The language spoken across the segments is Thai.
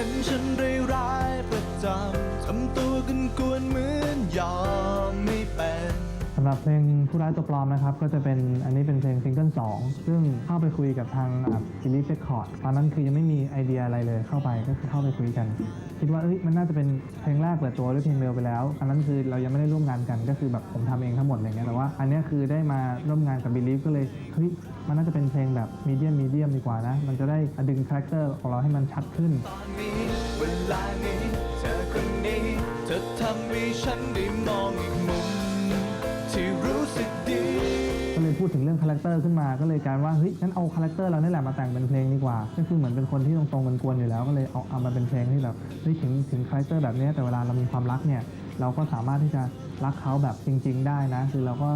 เห็นฉันร้ายๆประจำทำตัวกันกวนเหมือนหยากำหรับเพลงผู้ร้ายตัวปลอมนะครับ ก็จะเป็นอันนี้เป็นเพลงซิงเกิลสองซึ่งเข้าไปคุยกับทางบิลลี่เฟคคอร์ดตอนนั้นคือยังไม่มีไอเดียอะไรเลยเข้าไปก็คือเข้าไปคุยกัน คิดว่าเอ้ยมันน่าจะเป็นเพลงแรกเปิดตัวด้วยเพลงเร็วไปแล้ว อันนั้นคือเรายังไม่ได้ร่วมงานกันก็คือแบบผมทำเองทั้งหมดอะไรเงี้ยแต่ว่า อันนี้คือได้มาร่วมงานกับบิลลี่ก็เลยเฮ้ยมันน่าจะเป็นเพลงแบบมีเดียมมีเดียมดีกว่านะมันจะได้ดึงคาแรคเตอร์ของเราให้มันชัดขึ้นตอนนี้เวลานี้เธอคนนี้เธอทำให้ฉันได้มองอีก ถึงเรื่องคาแรคเตอร์ขึ้นมาก็เลยกลารว่าเฮ้ยงั้นเอาคาแรคเตอร์เราเนี่แหละมาแต่งเป็นเพลงดีกว่า ก็คือเหมือนเป็นคนที่ตรงๆกวนอยู่แล้วก็เลยเอาเอามาเป็นเพลงที่แบบเฮ้ยถึงถึงคาแรคเตอร์แบบเนี้ยแต่เวลาเรามีความรักเนี่ยเราก็สามารถที่จะรักเขาแบบจริง ๆ ได้นะ คือเราก็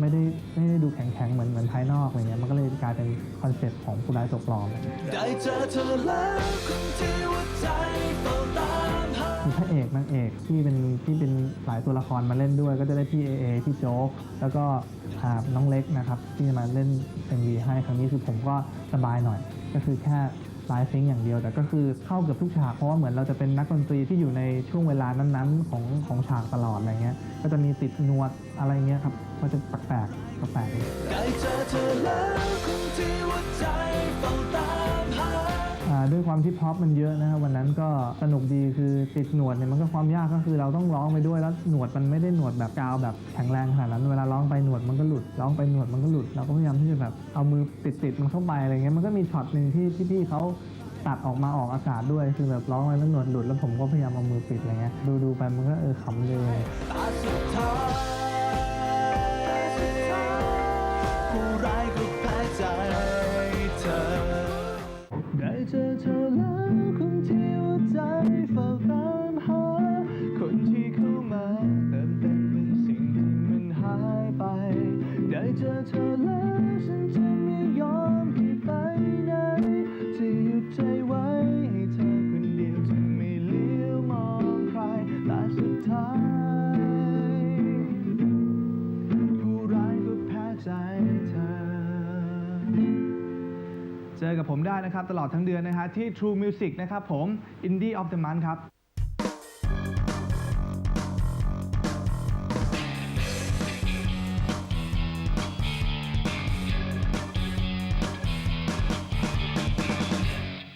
ไม่ได้ไม่ได้ดูแข็งๆเหมือนเหมือนภายนอกอะไรเงี้ยมันก็เลยกลายเป็นคอนเซ็ปต์ของผู้ร้ายตัวปลอมได้เจอเธอแล้ว เอกนางเอกที่เป็นที่เป็นหลายตัวละครมาเล่นด้วย ก็จะได้พี่เอเอพี่โจ๊กแล้วก็อ่าน้องเล็กนะครับที่จะมาเล่น MV ให้ครั้งนี้คือผมก็สบายหน่อย ก็คือแค่ไลฟ์ซิงค์อย่างเดียวแต่ก็คือเข้าเกือบทุกฉากเพราะว่าเหมือนเราจะเป็นนักดนตรีที่อยู่ในช่วงเวลานั้นๆ ของของฉากตลอดอะไรเงี้ยก็จะมีติดนวดอะไรเงี้ยครับก็จะแปลกๆแปลกๆ ด้วยความที่พร็อพมันเยอะนะครับวันนั้นก็สนุกดีคือติดหนวดเนี่ยมันก็ความยากก็คือเราต้องร้องไปด้วยแล้วหนวดมันไม่ได้หนวดแบบกาวแบบแข็งแรงขนาดนั้นเวลาร้องไปหนวดมันก็หลุดร้องไปหนวดมันก็หลุดเราก็พยายามที่จะแบบเอามือติดติดๆมันเข้าไปอะไรเงี้ยมันก็มีช็อตหนึ่งที่พี่ๆเขาตัดออกมาออกอากาศด้วยคือแบบร้องไปแล้วหนวดหลุดแล้วผมก็พยายามเอามือปิดอะไรเงี้ยดูดูๆไปมันก็เออขำเลย ได้เจ เจอกับผมได้นะครับ ตลอดทั้งเดือนนะฮะที่ True Music นะครับผม Indie of the Month ครับ